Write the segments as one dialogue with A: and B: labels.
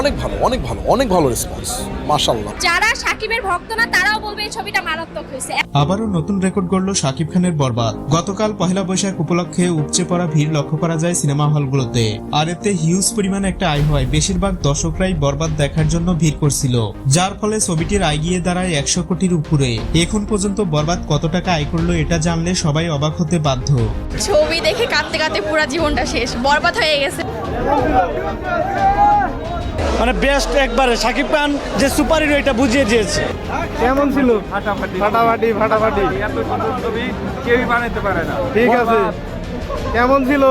A: অনেক ভালো অনেক ভালো অনেক ভালো রেসপন্স মাশাল্লাহ
B: যারা সাকিবের ভক্ত না তারাও বলবে এই ছবিটা মারাত্মক হয়েছে।
C: আবারও নতুন রেকর্ড গড়ল শাকিব খানের বরবাদ। গতকাল পহেলা বৈশাখ উপলক্ষে উপচে পড়া ভিড় লক্ষ্য করা যায় সিনেমা হলগুলোতে। আর এতে হিউজ পরিমাণে একটা আয় হয়। বেশিরভাগ দর্শকরাই বরবাদ দেখার জন্য ভিড় করছিল। যার ফলে ছবিটির আয় গিয়ে দাঁড়ায় একশো কোটির উপরে। এখন পর্যন্ত বরবাদ কত টাকা আয় করল এটা জানলে সবাই অবাক হতে বাধ্য।
B: ছবি দেখে কাঁদতে কাঁদতে পুরো জীবনটা শেষ। বরবাদ হয়ে গেছে।
D: মানে বেস্ট একবারে। সাকিব খান যে সুপার হিরো এটা বুঝিয়ে দিয়েছে।
E: কেমন ছিল? ফাটাফাটি। ফাটাফাটি ফাটাফাটি।
F: এত সুন্দর ছবি কেউই বানাইতে পারে না।
E: ঠিক আছে। কেমন ছিল?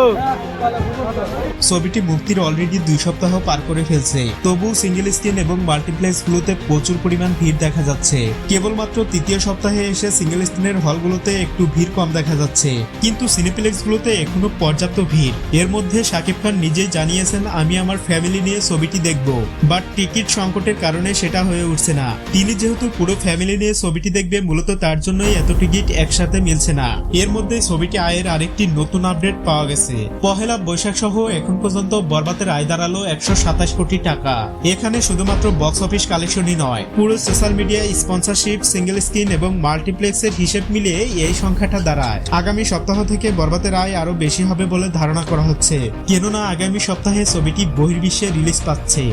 C: ছবিটি মুক্তির অলরেডি দুই সপ্তাহ পার করে ফেলছে। তবু সিঙ্গেল স্ক্রিন এবং মাল্টিপ্লেক্স গুলোতে প্রচুর পরিমাণ ভিড় দেখা যাচ্ছে। কেবলমাত্র তৃতীয় সপ্তাহে এসে সিঙ্গেল স্ক্রিনের হলগুলোতে একটু ভিড় কম দেখা যাচ্ছে। কিন্তু সিনেপ্লেক্স গুলোতে এখনও পর্যাপ্ত ভিড়। এর মধ্যে শাকিব খান নিজেই জানিয়েছেন, আমি আমার ফ্যামিলি নিয়ে ছবিটি দেখব। বাট টিকিট সংকটের কারণে সেটা হয়ে উঠছে না। তিনি যেহেতু পুরো ফ্যামিলি নিয়ে ছবিটি দেখবে, মূলত তার জন্যই এত টিকিট একসাথে মিলছে না। এর মধ্যে ছবিটি আয়ের আরেকটি নতুন আপডেট পাওয়া গেছে। পহেলা বৈশাখ সহ এখন পর্যন্ত বরবাদের আয় দাঁড়াল একশো সাতাশ কোটি টাকা। এখানে শুধুমাত্র বক্স অফিস কালেকশনই নয়, পুরো social media sponsorship single screen এবং মাল্টিপ্লেক্সের হিসেব মিলিয়ে এই সংখ্যাটা দাঁড়ায়। আগামী সপ্তাহ থেকে বরবাতের আয় আরও বেশি হবে বলে ধারণা করা হচ্ছে। কেননা আগামী সপ্তাহে ছবিটি বহির্বিশ্বে রিলিজ পাচ্ছে।